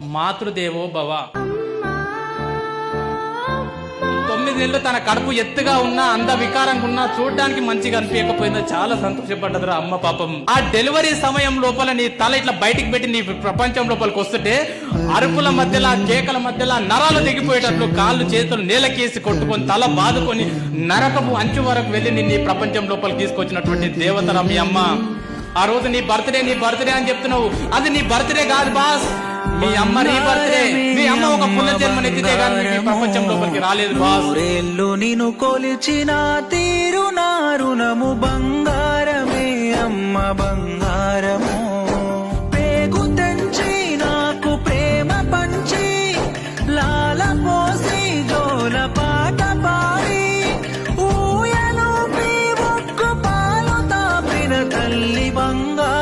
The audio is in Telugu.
మాతృదేవో భవ. తొమ్మిది నెలలు తన కడుపు ఎత్తుగా ఉన్నా అంద వికారంగా ఉన్నా చూడడానికి మంచిగా అనిపించకపోయిందో. చాలా సంతోషపడ్డదిరా అమ్మ పాపం. ఆ డెలివరీ సమయం లోపల నీ తల ఇట్లా బయటికి పెట్టి నీ ప్రపంచం లోపలికి వస్తుంటే అరుపుల మధ్యలో కేకల మధ్యలో నరాలు దిగిపోయేటట్లు కాళ్ళు చేతులు నేలకేసి కొట్టుకొని తల బాదుకొని నరకపు అంచు వరకు వెళ్ళి నిన్ను ఈ ప్రపంచం లోపలికి తీసుకొచ్చినటువంటి దేవతరా మీ అమ్మ. ఆ రోజు నీ బర్త్డే నీ బర్త్డే అని చెప్తున్నావు. అది నీ బర్త్డే కాదు బాస్. మీ అమ్మ నీ బర్త్డే. మీ అమ్మ ఒక పునర్జన్మ ఎత్తితే మీ ప్రపంచం లోపలికి రాలేదు బాసు. నిను కొలిచిన తీరు నా రుణము బంగారమే అమ్మ బంగారము. పేగు తెంచి నాకు ప్రేమ పంచి లాల పోసి జోల పాట పాడి. ఊయలు పాలు తాపిన తల్లి బంగారు